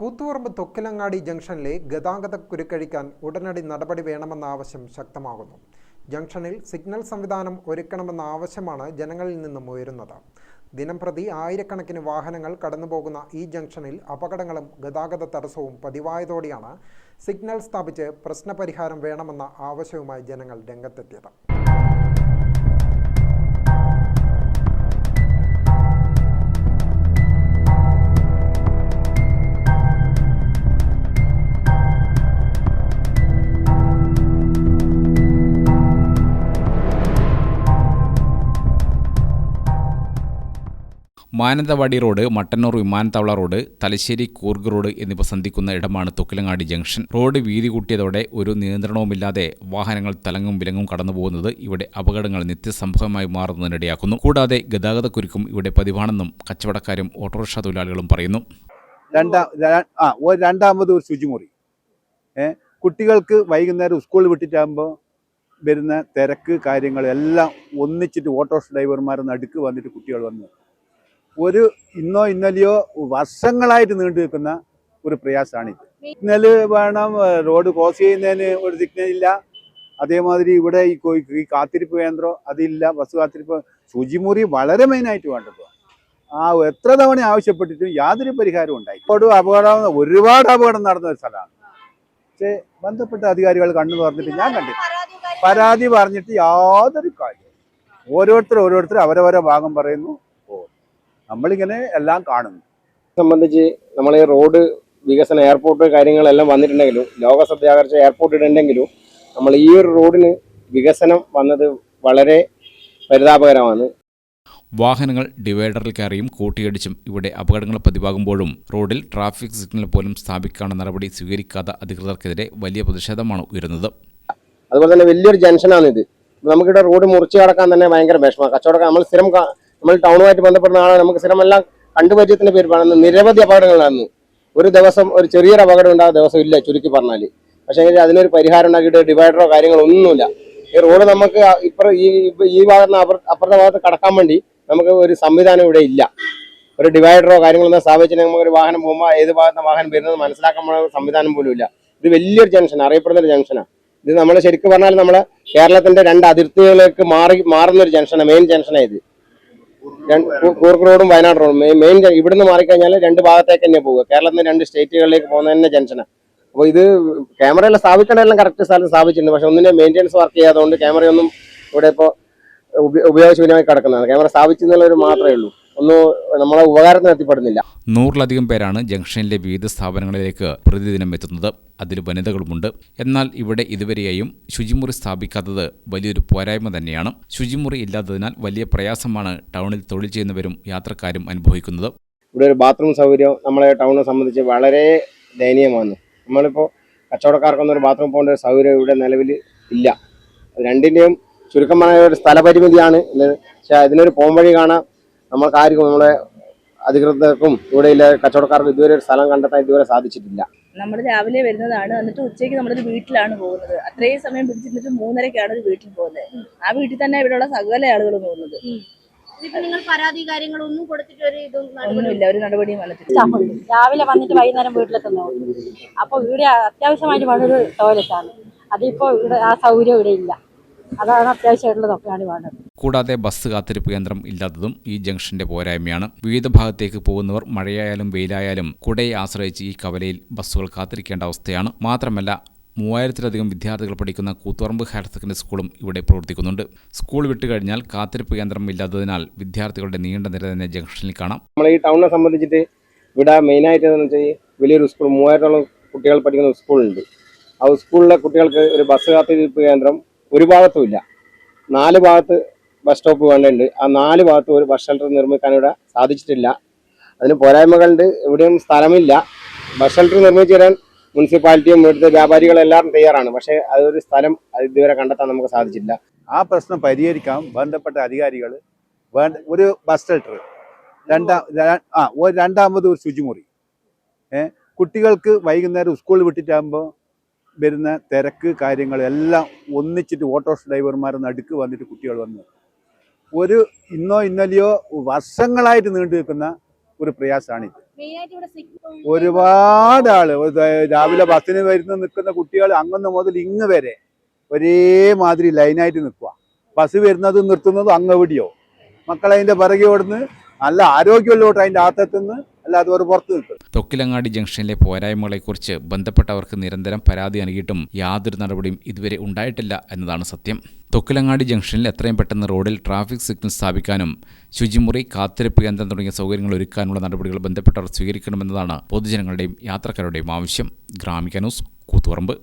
കൂത്തുപറമ്പ് തൊക്കിലങ്ങാടി ജംഗ്ഷനിലെ ഗതാഗത കുരുക്കഴിക്കാൻ ഉടനടി നടപടി വേണമെന്ന ആവശ്യം ശക്തമാകുന്നു. ജംഗ്ഷനിൽ സിഗ്നൽ സംവിധാനം ഒരുക്കണമെന്ന ആവശ്യമാണ് ജനങ്ങളിൽ നിന്നും ഉയരുന്നത്. ദിനംപ്രതി ആയിരക്കണക്കിന് വാഹനങ്ങൾ കടന്നുപോകുന്ന ഈ ജംഗ്ഷനിൽ അപകടങ്ങളും ഗതാഗത തടസ്സവും പതിവായതോടെയാണ് സിഗ്നൽ സ്ഥാപിച്ച് പ്രശ്നപരിഹാരം വേണമെന്ന ആവശ്യവുമായി ജനങ്ങൾ രംഗത്തെത്തിയത്. മാനന്തവാടി റോഡ് മട്ടന്നൂർ വിമാനത്താവള റോഡ് തലശ്ശേരി കൂർഗ് റോഡ് എന്നിവ സന്ധിക്കുന്ന ഇടമാണ് തൊക്കിലങ്ങാടി ജംഗ്ഷൻ. റോഡ് വീതി കൂട്ടിയതോടെ ഒരു നിയന്ത്രണവുമില്ലാതെ വാഹനങ്ങൾ തലങ്ങും വിലങ്ങും കടന്നുപോകുന്നത് ഇവിടെ അപകടങ്ങൾ നിത്യസംഭവമായി മാറുന്നതിനിടയാക്കുന്നു. കൂടാതെ ഗതാഗതക്കുരുക്കും ഇവിടെ പതിവാണെന്നും കച്ചവടക്കാരും ഓട്ടോറിക്ഷ തൊഴിലാളികളും പറയുന്നു. രണ്ടാമത് ഒരു ശുചിമുറി. കുട്ടികൾക്ക് വൈകുന്നേരം സ്കൂളിൽ വിട്ടിട്ടാകുമ്പോൾ വരുന്ന തിരക്ക് കാര്യങ്ങളെല്ലാം ഒന്നിച്ചിട്ട് ഓട്ടോറിക്ഷ ഡ്രൈവർമാർ നടുക്ക് വന്നിട്ട് കുട്ടികൾ വന്ന് ഒരു ഇന്നോ ഇന്നലെയോ വർഷങ്ങളായിട്ട് നീണ്ടു നിൽക്കുന്ന ഒരു പ്രയാസമാണിത് സിഗ്നൽ വേണം റോഡ് ക്രോസ് ചെയ്യുന്നതിന് ഒരു സിഗ്നൽ ഇല്ല. അതേമാതിരി ഇവിടെ ഈ കാത്തിരിപ്പ് കേന്ദ്രം അതില്ല ബസ് കാത്തിരിപ്പ്. ശുചിമുറി വളരെ മെയിനായിട്ട് വേണ്ടത്. ആ എത്ര തവണ ആവശ്യപ്പെട്ടിട്ടും യാതൊരു പരിഹാരവും ഉണ്ടായി ഇപ്പോൾ അപകടം ഒരുപാട് അപകടം നടന്ന ഒരു സ്ഥലമാണ്. പക്ഷേ ബന്ധപ്പെട്ട അധികാരികൾ കണ്ണു തുറന്നിട്ട് ഞാൻ കണ്ടില്ല. പരാതി പറഞ്ഞിട്ട് യാതൊരു കാര്യം ഓരോരുത്തർ ഓരോരുത്തർ അവരവരെ ഭാഗം പറയുന്നു. നമ്മളിങ്ങനെ എല്ലാം കാണുന്നു സംബന്ധിച്ച് നമ്മൾ ഈ റോഡ് വികസന എയർപോർട്ട് കാര്യങ്ങളെല്ലാം വന്നിട്ടുണ്ടെങ്കിലും ലോക സത്യാകർഷ എയർപോർട്ട് ഇടുണ്ടെങ്കിലും നമ്മൾ ഈ ഒരു റോഡിന് വികസനം വന്നത് വളരെ പരിതാപകരമാണ്. വാഹനങ്ങൾ ഡിവൈഡറിൽ കയറിയും കൂട്ടിയിടിച്ചും ഇവിടെ അപകടങ്ങൾ പതിവാകുമ്പോഴും റോഡിൽ ട്രാഫിക് സിഗ്നൽ പോലും സ്ഥാപിക്കാനുള്ള നടപടി സ്വീകരിക്കാത്ത അധികൃതർക്കെതിരെ വലിയ പ്രതിഷേധമാണ് ഉയരുന്നത്. അതുപോലെ തന്നെ വലിയൊരു ജംഗ്ഷനാണ് ഇത് നമുക്കിവിടെ റോഡ് മുറിച്ച് കടക്കാൻ തന്നെ ഭയങ്കര വിഷമമാണ് കച്ചവടക്കാർ നമ്മൾ സ്ഥിരം നമ്മൾ ടൗണുമായിട്ട് ബന്ധപ്പെടുന്ന ആളെ നമുക്ക് സ്ഥിരമെല്ലാം കണ്ടുപരിചയത്തിന്റെ പേര് പറയുന്നത് നിരവധി അപകടങ്ങൾ നടന്നു ഒരു ദിവസം ഒരു ചെറിയൊരു അപകടം ഉണ്ടാകുന്ന ദിവസം ഇല്ല ചുരുക്കി പറഞ്ഞാൽ പക്ഷേ അതിനൊരു പരിഹാരം ഉണ്ടാക്കിയിട്ട് ഡിവൈഡറോ കാര്യങ്ങളോ ഒന്നുമില്ല. ഈ റോഡ് നമുക്ക് ഇപ്പുറ ഈ ഈ ഭാഗത്ത് അപ്പുറത്തെ ഭാഗത്ത് കടക്കാൻ വേണ്ടി നമുക്ക് ഒരു സംവിധാനം ഇവിടെ ഇല്ല. ഒരു ഡിവൈഡറോ കാര്യങ്ങളൊന്നും സ്ഥാപിച്ചിട്ട് നമുക്ക് ഒരു വാഹനം പോകുമ്പോൾ ഏത് ഭാഗത്ത് വാഹനം വരുന്നത് മനസ്സിലാക്കാൻ സംവിധാനം പോലും ഇല്ല. ഇത് വലിയൊരു ജംഗ്ഷൻ അറിയപ്പെടുന്ന ഒരു ജംഗ്ഷനാണ്. ഇത് നമ്മൾ ശരിക്കും പറഞ്ഞാൽ നമ്മൾ കേരളത്തിന്റെ രണ്ട് അതിർത്തികളിലേക്ക് മാറി മാറുന്ന ഒരു ജംഗ്ഷനാണ്. മെയിൻ ജംഗ്ഷനാണ് ഇത്. രണ്ട് കൂ- കൂർഗ് റോഡും വയനാട് റോഡും മെയിൻ ഇവിടുന്ന് മാറിക്കഴിഞ്ഞാൽ രണ്ട് ഭാഗത്തേക്ക് തന്നെ പോകുക കേരളത്തിൽ രണ്ട് സ്റ്റേറ്റുകളിലേക്ക് പോകുന്ന തന്നെ ജംഗ്ഷനാണ് അപ്പോൾ ഇത് ക്യാമറയെല്ലാം സ്ഥാപിക്കേണ്ടതെല്ലാം കറക്റ്റ് സ്ഥലത്ത് സ്ഥാപിച്ചിട്ടുണ്ട്. പക്ഷെ ഒന്നിന്റെ മെയിന്റെനൻസ് വർക്ക് ചെയ്യാത്തതുകൊണ്ട് ക്യാമറയൊന്നും ഇവിടെ ഇപ്പോൾ ഉപയോഗശൂന്യമായി കിടക്കുന്നതാണ്. ക്യാമറ സ്ഥാപിച്ചെന്നുള്ളൊരു മാത്രമേ ഉള്ളൂ. ഒന്നും നമ്മളെ ഉപകാരത്തിന് എത്തിപ്പെടുന്നില്ല. നൂറിലധികം പേരാണ് ജംഗ്ഷനിലെ വിവിധ സ്ഥാപനങ്ങളിലേക്ക് പ്രതിദിനം എത്തുന്നത്. അതിൽ വനിതകളുമുണ്ട്. എന്നാൽ ഇവിടെ ഇതുവരെയായും ശുചിമുറി സ്ഥാപിക്കാത്തത് വലിയൊരു പോരായ്മ തന്നെയാണ്. ശുചിമുറി ഇല്ലാത്തതിനാൽ വലിയ പ്രയാസമാണ് ടൗണിൽ തൊഴിൽ ചെയ്യുന്നവരും യാത്രക്കാരും അനുഭവിക്കുന്നത്. ഇവിടെ ഒരു ബാത്റൂം സൗകര്യം നമ്മളെ ടൗണിനെ സംബന്ധിച്ച് വളരെ ദയനീയമാണ്. നമ്മളിപ്പോൾ കച്ചവടക്കാർക്കൊന്നും ഒരു ബാത്റൂം പോകേണ്ട ഒരു സൗകര്യം ഇവിടെ നിലവിൽ ഇല്ല. രണ്ടിന്റെയും ചുരുക്കമായ ഒരു സ്ഥലപരിമിതിയാണ്. പക്ഷേ പക്ഷെ അതിനൊരു പോംവഴി കാണാൻ നമ്മൾക്ക് ആർക്കും നമ്മളെ അധികൃതർക്കും ഇവിടെയുള്ള കച്ചവടക്കാർക്കും ഇതുവരെ ഒരു സ്ഥലം കണ്ടെത്താൻ ഇതുവരെ സാധിച്ചിട്ടില്ല. നമ്മൾ രാവിലെ വരുന്നതാണ്. എന്നിട്ട് ഉച്ചയ്ക്ക് നമ്മളൊരു വീട്ടിലാണ് പോകുന്നത്. അത്രയും സമയം പിടിച്ചിരുന്നിട്ട് മൂന്നരക്കാണ് ഒരു വീട്ടിൽ പോകുന്നത്. ആ വീട്ടിൽ തന്നെ ഇവിടെയുള്ള സകല ആളുകൾ പോകുന്നത്. ഇതിപ്പോ നിങ്ങൾ പരാതി കാര്യങ്ങളൊന്നും കൊടുത്തിട്ട് ഒരു ഇതും ഒന്നുമില്ല. ഒരു നടപടിയും വന്നിട്ടില്ല. രാവിലെ വന്നിട്ട് വൈകുന്നേരം വീട്ടിലെത്തുന്നു? അപ്പോൾ ഇവിടെ അത്യാവശ്യമായിട്ട് വേണ്ടൊരു ടോയ്ലറ്റാണ്. അതിപ്പോ ഇവിടെ ആ സൗകര്യം ഇവിടെ ഇല്ല. അതാണ് അത്യാവശ്യമായിട്ടുള്ളതൊക്കെയാണ് വേണ്ടത്. കൂടാതെ ബസ് കാത്തിരിപ്പ് കേന്ദ്രം ഇല്ലാത്തതും ഈ ജംഗ്ഷന്റെ പോരായ്മയാണ്. വിവിധ ഭാഗത്തേക്ക് പോകുന്നവർ മഴയായാലും വെയിലായാലും കുടയെ ആശ്രയിച്ച് ഈ കവലയിൽ ബസ്സുകൾ കാത്തിരിക്കേണ്ട അവസ്ഥയാണ്. മാത്രമല്ല മൂവായിരത്തിലധികം വിദ്യാർത്ഥികൾ പഠിക്കുന്ന കൂത്തുപറമ്പ് ഹയർ സെക്കൻഡറി സ്കൂളും ഇവിടെ പ്രവർത്തിക്കുന്നുണ്ട്. സ്കൂൾ വിട്ടുകഴിഞ്ഞാൽ കാത്തിരിപ്പ് കേന്ദ്രം ഇല്ലാത്തതിനാൽ വിദ്യാർത്ഥികളുടെ നീണ്ട നിര തന്നെ ജംഗ്ഷനിൽ കാണാം. നമ്മൾ ഈ ടൗണിനെ സംബന്ധിച്ചിട്ട് ഇവിടെ മെയിനായിട്ട് എന്ന് വെച്ചാൽ വലിയൊരു സ്കൂൾ മൂവായിരത്തോളം കുട്ടികൾ പഠിക്കുന്ന സ്കൂളുണ്ട്. ആ സ്കൂളിലെ കുട്ടികൾക്ക് ഒരു ബസ് കാത്തിരിപ്പ് കേന്ദ്രം ഒരു ഭാഗത്തും ഇല്ല. നാല് ഭാഗത്ത് ബസ് സ്റ്റോപ്പ് വേണ്ടുണ്ട് ആ നാല് ഭാഗത്തും ഒരു ബസ് ഷെൽട്ടർ നിർമ്മിക്കാൻ ഇവിടെ സാധിച്ചിട്ടില്ല. അതിന് പോരായ്മകളുണ്ട്. എവിടെയും സ്ഥലമില്ല. ബസ് ഷെൽട്ടർ നിർമ്മിച്ചു തരാൻ മുനിസിപ്പാലിറ്റിയും ഇവിടുത്തെ വ്യാപാരികളെല്ലാവരും തയ്യാറാണ്. പക്ഷേ അതൊരു സ്ഥലം ഇതുവരെ കണ്ടെത്താൻ നമുക്ക് സാധിച്ചില്ല. ആ പ്രശ്നം പരിഹരിക്കാൻ ബന്ധപ്പെട്ട അധികാരികൾ ഒരു ബസ് ഷെൽട്ടർ രണ്ടാം ആ ഒരു രണ്ടാമത് ഒരു ശുചിമുറി. കുട്ടികൾക്ക് വൈകുന്നേരം സ്കൂളിൽ വിട്ടിട്ടാകുമ്പോൾ വരുന്ന തിരക്ക് കാര്യങ്ങൾ എല്ലാം ഒന്നിച്ചിട്ട് ഓട്ടോറിക്ഷ ഡ്രൈവർമാർ നടുക്ക് വന്നിട്ട് കുട്ടികൾ വന്നു. ഒരു ഇന്നോ ഇന്നലെയോ വർഷങ്ങളായിട്ട് നീണ്ടു നിൽക്കുന്ന ഒരു പ്രയാസമാണിത്. ഒരുപാട് ആൾ രാവിലെ ബസ്സിന് വരുന്ന നിൽക്കുന്ന കുട്ടികൾ അങ്ങന്ന് മുതൽ ഇങ്ങ് വരെ ഒരേമാതിരി ലൈനായിട്ട് നിൽക്കുക ബസ് വരുന്നതും നിർത്തുന്നതും അങ്ങ് എവിടെയോ. മക്കളതിന്റെ പിറകെ ഓടുന്ന് നല്ല ആരോഗ്യമുള്ളോട്ട് അതിന്റെ അകത്തെത്തുന്നു അല്ലാതെ പുറത്ത് നിൽക്കും. തൊക്കിലങ്ങാടി ജംഗ്ഷനിലെ പോരായ്മകളെക്കുറിച്ച് ബന്ധപ്പെട്ടവർക്ക് നിരന്തരം പരാതി നൽകിയിട്ടും യാതൊരു നടപടിയും ഇതുവരെ ഉണ്ടായിട്ടില്ല എന്നതാണ് സത്യം. തൊക്കിലങ്ങാടി ജംഗ്ഷനിൽ എത്രയും പെട്ടെന്ന് റോഡിൽ ട്രാഫിക് സിഗ്നൽ സ്ഥാപിക്കാനും ശുചിമുറി കാത്തിരിപ്പ് കേന്ദ്രം തുടങ്ങിയ സൗകര്യങ്ങൾ ഒരുക്കാനുള്ള നടപടികൾ ബന്ധപ്പെട്ടവർ സ്വീകരിക്കണമെന്നതാണ് പൊതുജനങ്ങളുടെയും യാത്രക്കാരുടെയും ആവശ്യം. ഗ്രാമിക ന്യൂസ് കൂത്തുപറമ്പ്.